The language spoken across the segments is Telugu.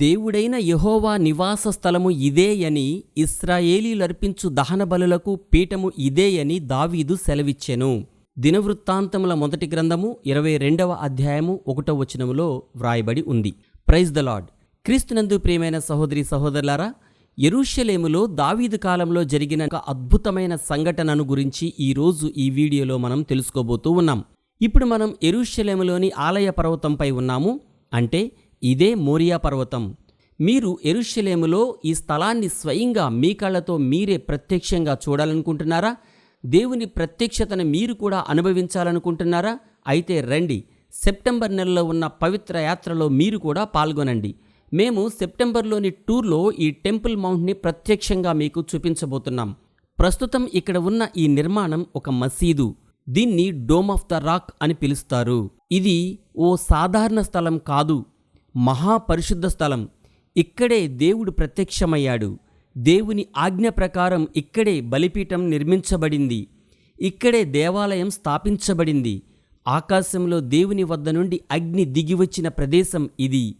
దేవుడైన యహోవా నివాస స్థలము ఇదే అని ఇస్రాయేలీలర్పించు దహన బలులకు పీఠము ఇదే అని దావీదు సెలవిచ్చెను. దినవృత్తాంతముల మొదటి గ్రంథము ఇరవై రెండవ అధ్యాయము ఒకటవ వచనములో వ్రాయబడి ఉంది. ప్రైజ్ ద లార్డ్ క్రీస్తునందు ప్రియమైన సహోదరి సహోదరులారా ఎరుషలేములో దావీదు కాలంలో జరిగిన ఒక అద్భుతమైన సంఘటనను గురించి ఈరోజు ఈ వీడియోలో మనం తెలుసుకోబోతూ ఉన్నాం. ఇప్పుడు మనం ఎరుషలేములోని ఆలయ పర్వతంపై ఉన్నాము అంటే ఇదే మోరియా పర్వతం. మీరు ఎరుషలేములో ఈ స్థలాన్ని స్వయంగా మీ కళ్ళతో మీరే ప్రత్యక్షంగా చూడాలనుకుంటున్నారా? దేవుని ప్రత్యక్షతను మీరు కూడా అనుభవించాలనుకుంటున్నారా? అయితే రండి. సెప్టెంబర్ నెలలో ఉన్న పవిత్ర యాత్రలో మీరు కూడా పాల్గొనండి. మేము సెప్టెంబర్లోని టూర్లో ఈ టెంపుల్ మౌంట్ని ప్రత్యక్షంగా మీకు చూపించబోతున్నాం. ప్రస్తుతం ఇక్కడ ఉన్న ఈ నిర్మాణం ఒక మసీదు. దీన్ని డోమ్ ఆఫ్ ద రాక్ అని పిలుస్తారు. ఇది ఓ సాధారణ స్థలం కాదు. మహాపరిశుద్ధ స్థలం. ఇక్కడే దేవుడు ప్రత్యక్షమయ్యాడు. దేవుని ఆజ్ఞ ప్రకారం ఇక్కడే బలిపీఠం నిర్మించబడింది. ఇక్కడే దేవాలయం స్థాపించబడింది. ఆకాశంలో దేవుని వద్ద నుండి అగ్ని దిగివచ్చిన ప్రదేశం ఇది.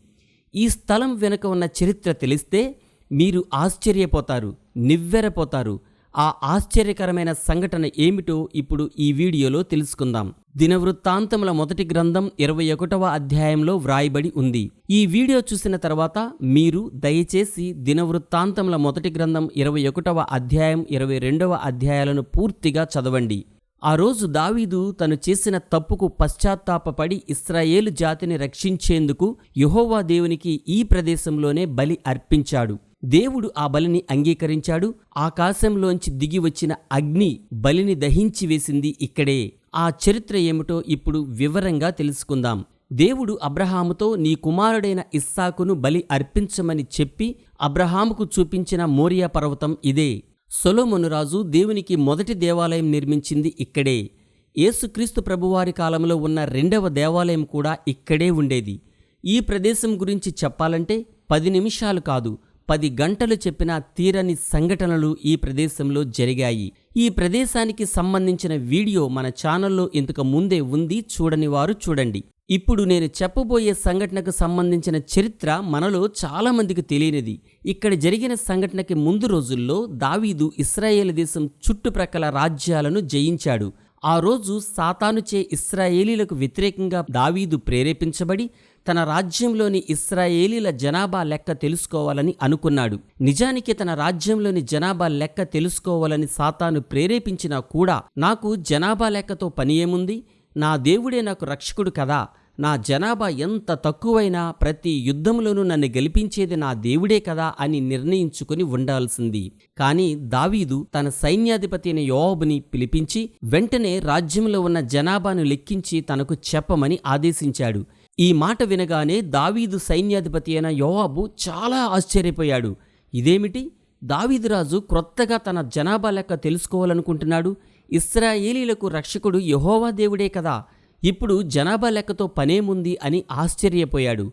ఈ స్థలం వెనుక ఉన్న చరిత్ర తెలిస్తే మీరు ఆశ్చర్యపోతారు నివ్వెరపోతారు. ఆ ఆశ్చర్యకరమైన సంఘటన ఏమిటో ఇప్పుడు ఈ వీడియోలో తెలుసుకుందాం. దినవృత్తాంతముల మొదటి గ్రంథం ఇరవై ఒకటవ అధ్యాయంలో వ్రాయబడి ఉంది. ఈ వీడియో చూసిన తర్వాత మీరు దయచేసి దినవృత్తాంతముల మొదటి గ్రంథం ఇరవై ఒకటవ అధ్యాయం ఇరవై రెండవ అధ్యాయాలను పూర్తిగా చదవండి. ఆ రోజు దావీదు తను చేసిన తప్పుకు పశ్చాత్తాపపడి ఇస్రాయేలు జాతిని రక్షించేందుకు యహోవా దేవునికి ఈ ప్రదేశంలోనే బలి అర్పించాడు. దేవుడు ఆ బలిని అంగీకరించాడు. ఆకాశంలోంచి దిగి వచ్చిన అగ్ని బలిని దహించి వేసింది ఇక్కడే. ఆ చరిత్ర ఏమిటో ఇప్పుడు వివరంగా తెలుసుకుందాం. దేవుడు అబ్రహాముతో నీ కుమారుడైన ఇస్సాకును బలి అర్పించమని చెప్పి అబ్రహాముకు చూపించిన మోరియా పర్వతం ఇదే. సొలోమొను రాజు దేవునికి మొదటి దేవాలయం నిర్మించింది ఇక్కడే. యేసుక్రీస్తు ప్రభువారి కాలంలో ఉన్న రెండవ దేవాలయం కూడా ఇక్కడే ఉండేది. ఈ ప్రదేశం గురించి చెప్పాలంటే పది నిమిషాలు కాదు. పది గంటలు చెప్పిన తీరని సంఘటనలు ఈ ప్రదేశంలో జరిగాయి. ఈ ప్రదేశానికి సంబంధించిన వీడియో మన ఛానల్లో ఇంతకు ముందే ఉంది చూడని వారు చూడండి. ఇప్పుడు నేను చెప్పబోయే సంఘటనకు సంబంధించిన చరిత్ర మనలో చాలామందికి తెలియనిది. ఇక్కడ జరిగిన సంఘటనకి ముందు రోజుల్లో దావీదు ఇస్రాయేల్ దేశం చుట్టుప్రక్కల రాజ్యాలను జయించాడు. ఆ రోజు సాతానుచే ఇస్రాయేలీలకు వ్యతిరేకంగా దావీదు ప్రేరేపించబడి తన రాజ్యంలోని ఇస్రాయేలీల జనాభా లెక్క తెలుసుకోవాలని అనుకున్నాడు. నిజానికి తన రాజ్యంలోని జనాభా లెక్క తెలుసుకోవాలని సాతాను ప్రేరేపించినా కూడా నాకు జనాభా లెక్కతో పని ఏముంది? నా దేవుడే నాకు రక్షకుడు కదా. నా జనాభా ఎంత తక్కువైనా ప్రతి యుద్ధంలోనూ నన్ను గెలిపించేది నా దేవుడే కదా అని నిర్ణయించుకుని ఉండాల్సింది. కానీ దావీదు తన సైన్యాధిపతి అయిన యోవాబుని పిలిపించి వెంటనే రాజ్యంలో ఉన్న జనాభాను లెక్కించి తనకు చెప్పమని ఆదేశించాడు. ఈ మాట వినగానే దావీదు సైన్యాధిపతి అయిన యోవాబు చాలా ఆశ్చర్యపోయాడు. ఇదేమిటి? దావీదురాజు క్రొత్తగా తన జనాభా లెక్క తెలుసుకోవాలనుకుంటున్నాడు. ఇస్రాయేలీలకు రక్షకుడు యహోవా దేవుడే కదా. ఇప్పుడు జనాభా లెక్కతో పనేముంది అని ఆశ్చర్యపోయాడు.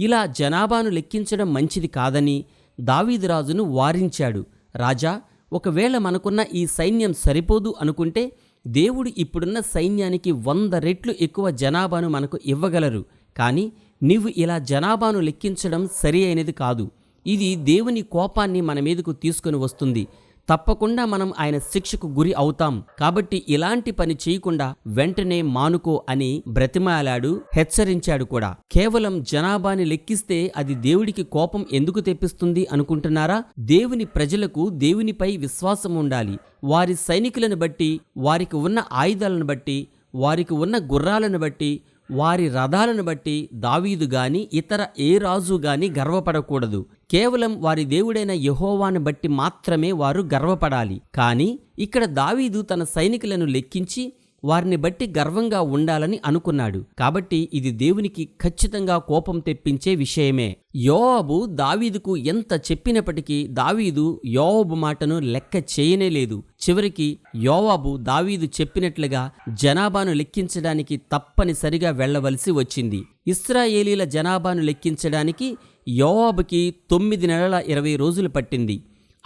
ఇలా జనాభాను లెక్కించడం మంచిది కాదని దావీదురాజును వారించాడు. రాజా ఒకవేళ మనకున్న ఈ సైన్యం సరిపోదు అనుకుంటే దేవుడు ఇప్పుడున్న సైన్యానికి వంద రెట్లు ఎక్కువ జనాభాను మనకు ఇవ్వగలరు. కానీ నీవు ఇలా జనాభాను లెక్కించడం సరి అయినది కాదు. ఇది దేవుని కోపాన్ని మన మీదకు తీసుకుని వస్తుంది. తప్పకుండా మనం ఆయన శిక్షకు గురి అవుతాం. కాబట్టి ఇలాంటి పని చేయకుండా వెంటనే మానుకో అని బ్రతిమాలాడు హెచ్చరించాడు కూడా. కేవలం జనాభాని లెక్కిస్తే అది దేవుడికి కోపం ఎందుకు తెప్పిస్తుంది అనుకుంటున్నారా? దేవుని ప్రజలకు దేవునిపై విశ్వాసం ఉండాలి. వారి సైనికులను బట్టి వారికి ఉన్న ఆయుధాలను బట్టి వారికి ఉన్న గుర్రాలను బట్టి వారి రథాలను బట్టి దావీదు గాని ఇతర ఏ రాజు గాని గర్వపడకూడదు. కేవలం వారి దేవుడైన యహోవాను బట్టి మాత్రమే వారు గర్వపడాలి. కానీ ఇక్కడ దావీదు తన సైనికులను లెక్కించి వారిని బట్టి గర్వంగా ఉండాలని అనుకున్నాడు. కాబట్టి ఇది దేవునికి ఖచ్చితంగా కోపం తెప్పించే విషయమే. యోవాబు దావీదుకు ఎంత చెప్పినప్పటికీ దావీదు యోవాబు మాటను లెక్క చేయనే లేదు. చివరికి యోవాబు దావీదు చెప్పినట్లుగా జనాభాను లెక్కించడానికి తప్పనిసరిగా వెళ్ళవలసి వచ్చింది. ఇస్రాయేలీల జనాభాను లెక్కించడానికి యోవాబుకి తొమ్మిది నెలల ఇరవై రోజులు పట్టింది.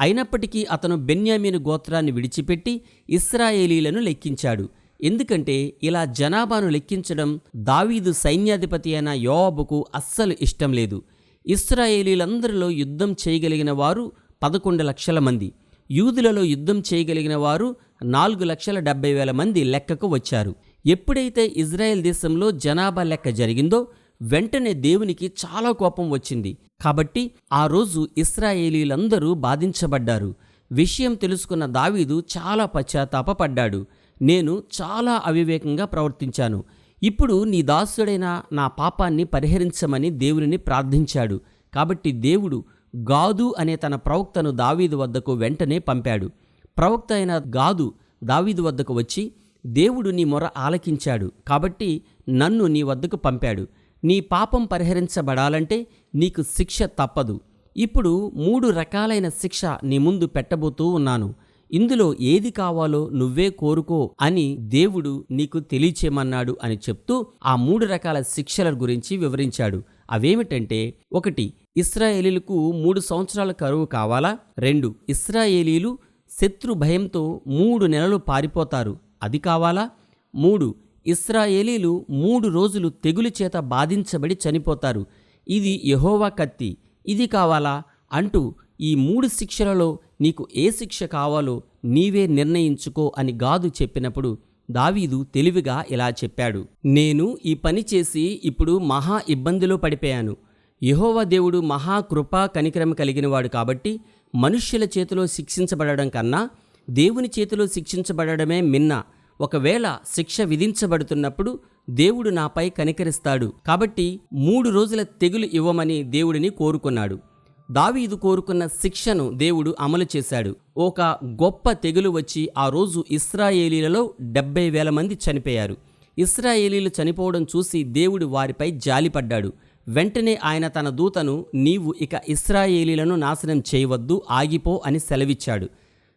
అయినప్పటికీ అతను బెన్యామీను గోత్రాన్ని విడిచిపెట్టి ఇస్రాయేలీలను లెక్కించాడు. ఎందుకంటే ఇలా జనాభాను లెక్కించడం దావీదు సైన్యాధిపతి అయిన యోవాబుకు అస్సలు ఇష్టం లేదు. ఇస్రాయేలీలందరిలో యుద్ధం చేయగలిగిన వారు పదకొండు లక్షల మంది. యూదులలో యుద్ధం చేయగలిగిన వారు నాలుగు లక్షల డెబ్బై వేల మంది లెక్కకు వచ్చారు. ఎప్పుడైతే ఇజ్రాయెల్ దేశంలో జనాభా లెక్క జరిగిందో వెంటనే దేవునికి చాలా కోపం వచ్చింది. కాబట్టి ఆ రోజు ఇస్రాయేలీలందరూ బాధించబడ్డారు. విషయం తెలుసుకున్న దావీదు చాలా పశ్చాత్తాపపడ్డాడు. నేను చాలా అవివేకంగా ప్రవర్తించాను. ఇప్పుడు నీ దాసుడైన నా పాపాన్ని పరిహరించమని దేవునిని ప్రార్థించాడు. కాబట్టి దేవుడు గాదు అనే తన ప్రవక్తను దావీదు వద్దకు వెంటనే పంపాడు. ప్రవక్త అయిన గాదు దావీదు వద్దకు వచ్చి దేవుడు నీ మొర ఆలకించాడు. కాబట్టి నన్ను నీ వద్దకు పంపాడు. నీ పాపం పరిహరించబడాలంటే నీకు శిక్ష తప్పదు. ఇప్పుడు మూడు రకాలైన శిక్ష నీ ముందు పెట్టబోతూ ఉన్నాను. ఇందులో ఏది కావాలో నువ్వే కోరుకో అని దేవుడు నీకు తెలియచేయమన్నాడు అని చెప్తూ ఆ మూడు రకాల శిక్షల గురించి వివరించాడు. అవేమిటంటే ఒకటి ఇస్రాయేలీలకు మూడు సంవత్సరాల కరువు కావాలా? రెండు ఇస్రాయేలీలు శత్రు భయంతో మూడు నెలలు పారిపోతారు అది కావాలా? మూడు ఇస్రాయేలీలు మూడు రోజులు తెగులు చేత బాధించబడి చనిపోతారు. ఇది యహోవా కత్తి ఇది కావాలా? అంటూ ఈ మూడు శిక్షలలో నీకు ఏ శిక్ష కావాలో నీవే నిర్ణయించుకో అని గాదు చెప్పినప్పుడు దావీదు తెలివిగా ఇలా చెప్పాడు. నేను ఈ పని చేసి ఇప్పుడు మహా ఇబ్బందిలో పడిపోయాను. యహోవ దేవుడు మహా కృపా కనికరం కలిగినవాడు కాబట్టి మనుష్యుల చేతిలో శిక్షించబడడం కన్నా దేవుని చేతిలో శిక్షించబడడమే మిన్న. ఒకవేళ శిక్ష విధించబడుతున్నప్పుడు దేవుడు నాపై కనికరిస్తాడు. కాబట్టి మూడు రోజుల తెగులు ఇవ్వమని దేవుడిని కోరుకున్నాడు. దావీదు కోరుకున్న శిక్షను దేవుడు అమలు చేశాడు. ఒక గొప్ప తెగులు వచ్చి ఆ రోజు ఇస్రాయేలీలలో డెబ్బై వేల మంది చనిపోయారు. ఇస్రాయేలీలు చనిపోవడం చూసి దేవుడు వారిపై జాలిపడ్డాడు. వెంటనే ఆయన తన దూతను నీవు ఇక ఇస్రాయేలీలను నాశనం చేయవద్దు ఆగిపో అని సెలవిచ్చాడు.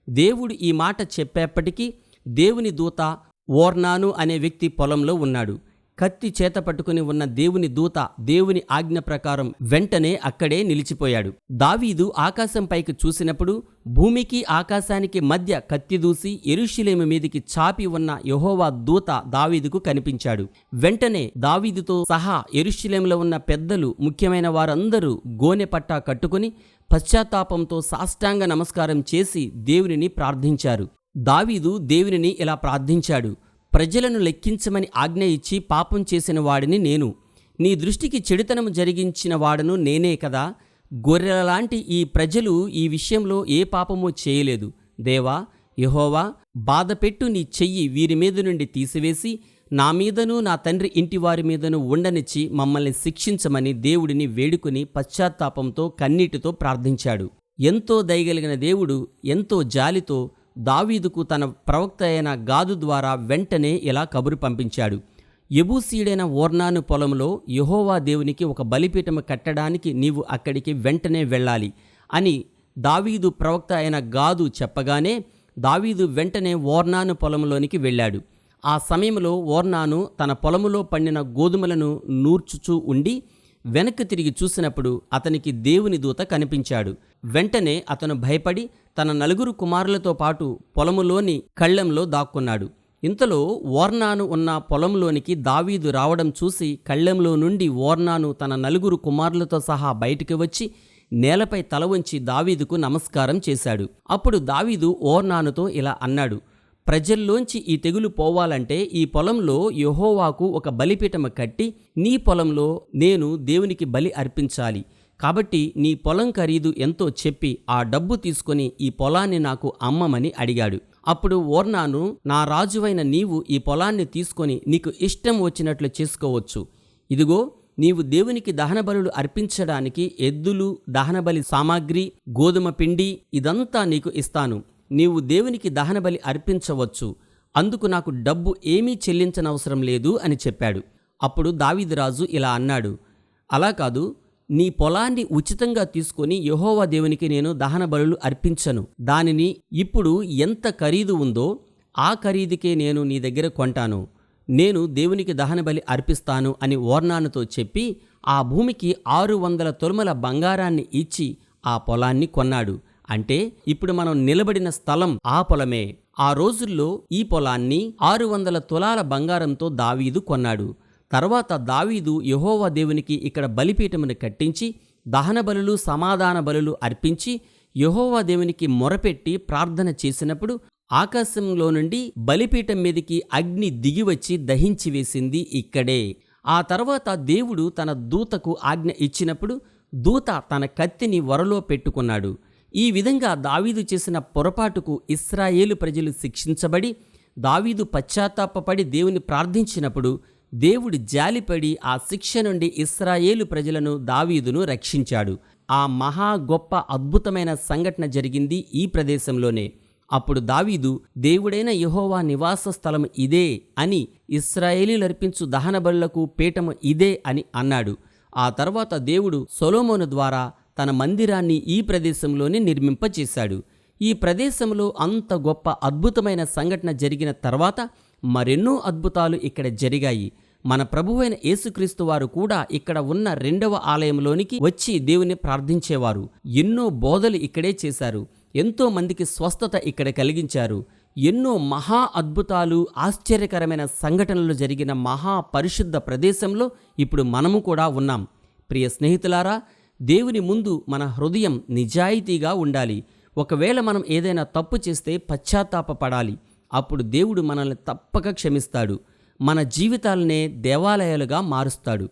దేవుడు ఈ మాట చెప్పేప్పటికీ దేవుని దూత ఓర్నాను అనే వ్యక్తి పొలంలో ఉన్నాడు. కత్తి చేత పట్టుకుని ఉన్న దేవుని దూత దేవుని ఆజ్ఞ ప్రకారం వెంటనే అక్కడే నిలిచిపోయాడు. దావీదు ఆకాశం పైకి చూసినప్పుడు భూమికి ఆకాశానికి మధ్య కత్తి దూసి ఎరుషులేమి మీదికి చాపి ఉన్న యహోవా దూత దావీదుకు కనిపించాడు. వెంటనే దావీదుతో సహా ఎరుషులేములో ఉన్న పెద్దలు ముఖ్యమైన వారందరూ గోనె పట్టా కట్టుకుని పశ్చాత్తాపంతో సాష్టాంగ నమస్కారం చేసి దేవునిని ప్రార్థించారు. దావీదు దేవునిని ఇలా ప్రార్థించాడు. ప్రజలను లెక్కించమని ఆజ్ఞ ఇచ్చి పాపం చేసిన వాడిని నేను. నీ దృష్టికి చెడుతనం జరిగించిన వాడను నేనే కదా. గొర్రెలలాంటి ఈ ప్రజలు ఈ విషయంలో ఏ పాపమూ చేయలేదు. దేవా యహోవా బాధపెట్టు నీ చెయ్యి వీరి మీద నుండి తీసివేసి నా మీదను నా తండ్రి ఇంటి వారి మీదను ఉండనిచ్చి మమ్మల్ని శిక్షించమని దేవుడిని వేడుకుని పశ్చాత్తాపంతో కన్నీటితో ప్రార్థించాడు. ఎంతో దయగలిగిన దేవుడు ఎంతో జాలితో దావీదుకు తన ప్రవక్త అయిన గాదు ద్వారా వెంటనే ఇలా కబురు పంపించాడు. ఎబూసీడైన ఓర్నాను పొలంలో యహోవా దేవునికి ఒక బలిపీఠము కట్టడానికి నీవు అక్కడికి వెంటనే వెళ్ళాలి అని దావీదు ప్రవక్త అయిన గాదు చెప్పగానే దావీదు వెంటనే ఓర్నాను పొలంలోనికి వెళ్ళాడు. ఆ సమయంలో ఓర్నాను తన పొలములో పండిన గోధుమలను నూర్చుచూ ఉండి వెనక్కి తిరిగి చూసినప్పుడు అతనికి దేవుని దూత కనిపించాడు. వెంటనే అతను భయపడి తన నలుగురు కుమారులతో పాటు పొలములోని కళ్ళెంలో దాక్కున్నాడు. ఇంతలో ఓర్నాను ఉన్న పొలంలోనికి దావీదు రావడం చూసి కళ్ళెంలో నుండి ఓర్నాను తన నలుగురు కుమారులతో సహా బయటికి వచ్చి నేలపై తల వంచి దావీదుకు నమస్కారం చేశాడు. అప్పుడు దావీదు ఓర్నానుతో ఇలా అన్నాడు ప్రజల్లోంచి ఈ తెగులు పోవాలంటే ఈ పొలంలో యెహోవాకు ఒక బలిపీఠము కట్టి నీ పొలంలో నేను దేవునికి బలి అర్పించాలి. కాబట్టి నీ పొలం ఖరీదు ఎంతో చెప్పి ఆ డబ్బు తీసుకొని ఈ పొలాన్ని నాకు అమ్మమని అడిగాడు. అప్పుడు ఓర్నాను నా రాజువైన నీవు ఈ పొలాన్ని తీసుకొని నీకు ఇష్టం వచ్చినట్లు చేసుకోవచ్చు. ఇదిగో నీవు దేవునికి దహనబలులు అర్పించడానికి ఎద్దులు దహనబలి సామాగ్రి గోధుమ పిండి ఇదంతా నీకు ఇస్తాను. నీవు దేవునికి దహనబలి అర్పించవచ్చు. అందుకు నాకు డబ్బు ఏమీ చెల్లించనవసరం లేదు అని చెప్పాడు. అప్పుడు దావీదురాజు ఇలా అన్నాడు. అలా కాదు నీ పొలాన్ని ఉచితంగా తీసుకొని యహోవా దేవునికి నేను దహన బలులు అర్పించను. దానిని ఇప్పుడు ఎంత ఖరీదు ఉందో ఆ ఖరీదుకే నేను నీ దగ్గర కొంటాను. నేను దేవునికి దహన బలి అర్పిస్తాను అని ఓర్నానుతో చెప్పి ఆ భూమికి ఆరు వందల తొలుమల బంగారాన్ని ఇచ్చి ఆ పొలాన్ని కొన్నాడు. అంటే ఇప్పుడు మనం నిలబడిన స్థలం ఆ పొలమే. ఆ రోజుల్లో ఈ పొలాన్ని ఆరు వందల తులాల బంగారంతో దావీదు కొన్నాడు. తర్వాత దావీదు యహోవా దేవునికి ఇక్కడ బలిపీఠమును కట్టించి దహన బలులు సమాధాన బలులు అర్పించి యహోవా దేవునికి మొరపెట్టి ప్రార్థన చేసినప్పుడు ఆకాశంలో నుండి బలిపీఠం మీదికి అగ్ని దిగివచ్చి దహించి వేసింది ఇక్కడే. ఆ తర్వాత దేవుడు తన దూతకు ఆజ్ఞ ఇచ్చినప్పుడు దూత తన కత్తిని వరలో పెట్టుకున్నాడు. ఈ విధంగా దావీదు చేసిన పొరపాటుకు ఇస్రాయేలు ప్రజలు శిక్షించబడి దావీదు పశ్చాత్తాపపడి దేవుని ప్రార్థించినప్పుడు దేవుడు జాలిపడి ఆ శిక్ష నుండి ఇస్రాయేలు ప్రజలను దావీదును రక్షించాడు. ఆ మహా గొప్ప అద్భుతమైన సంఘటన జరిగింది ఈ ప్రదేశంలోనే. అప్పుడు దావీదు దేవుడైన యహోవా నివాస స్థలం ఇదే అని ఇస్రాయేలీలర్పించు దహన బలులకు పీఠము ఇదే అని అన్నాడు. ఆ తర్వాత దేవుడు సొలోమోను ద్వారా తన మందిరాన్ని ఈ ప్రదేశంలోనే నిర్మింపచేశాడు. ఈ ప్రదేశంలో అంత గొప్ప అద్భుతమైన సంఘటన జరిగిన తర్వాత మరెన్నో అద్భుతాలు ఇక్కడ జరిగాయి. మన ప్రభువైన యేసుక్రీస్తు వారు కూడా ఇక్కడ ఉన్న రెండవ ఆలయంలోనికి వచ్చి దేవుని ప్రార్థించేవారు. ఎన్నో బోధలు ఇక్కడే చేశారు. ఎంతో మందికి స్వస్థత ఇక్కడ కలిగించారు. ఎన్నో మహా అద్భుతాలు ఆశ్చర్యకరమైన సంఘటనలు జరిగిన మహా పరిశుద్ధ ప్రదేశంలో ఇప్పుడు మనము కూడా ఉన్నాం. ప్రియ స్నేహితులారా దేవుని ముందు మన హృదయం నిజాయితీగా ఉండాలి. ఒకవేళ మనం ఏదైనా తప్పు చేస్తే పశ్చాత్తాపపడాలి. అప్పుడు దేవుడు మనల్ని తప్పక క్షమిస్తాడు. మన జీవితాలనే దేవాలయాలుగా మారుస్తాడు.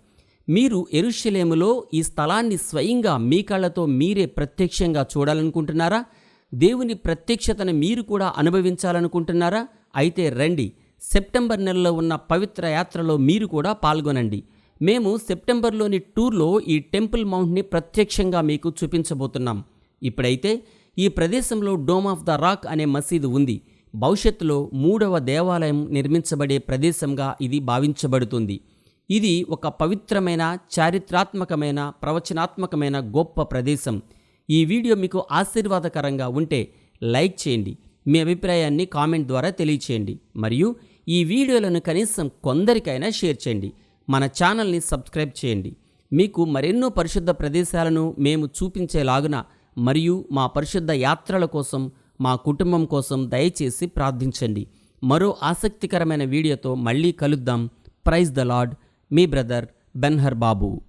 మీరు ఎరుషలేములో ఈ స్థలాన్ని స్వయంగా మీ కళ్ళతో మీరే ప్రత్యక్షంగా చూడాలనుకుంటున్నారా? దేవుని ప్రత్యక్షతను మీరు కూడా అనుభవించాలనుకుంటున్నారా? అయితే రండి. సెప్టెంబర్ నెలలో ఉన్న పవిత్ర యాత్రలో మీరు కూడా పాల్గొనండి. మేము సెప్టెంబర్లోని టూర్లో ఈ టెంపుల్ మౌంట్ని ప్రత్యక్షంగా మీకు చూపించబోతున్నాం. ఇప్పుడైతే ఈ ప్రదేశంలో డోమ్ ఆఫ్ ద రాక్ అనే మసీదు ఉంది. భవిష్యత్తులో మూడవ దేవాలయం నిర్మించబడే ప్రదేశంగా ఇది భావించబడుతుంది. ఇది ఒక పవిత్రమైన చారిత్రాత్మకమైన ప్రవచనాత్మకమైన గొప్ప ప్రదేశం. ఈ వీడియో మీకు ఆశీర్వాదకరంగా ఉంటే లైక్ చేయండి. మీ అభిప్రాయాన్ని కామెంట్ ద్వారా తెలియచేయండి. మరియు ఈ వీడియోలను కనీసం కొందరికైనా షేర్ చేయండి. మన ఛానల్ని సబ్స్క్రైబ్ చేయండి. మీకు మరెన్నో పరిశుద్ధ ప్రదేశాలను మేము చూపించేలాగున మరియు మా పరిశుద్ధ యాత్రల కోసం మా కుటుంబం కోసం దయచేసి ప్రార్థించండి. మరో ఆసక్తికరమైన వీడియోతో మళ్ళీ కలుద్దాం. Praise the lord. Me brother Ben-Hur Babu.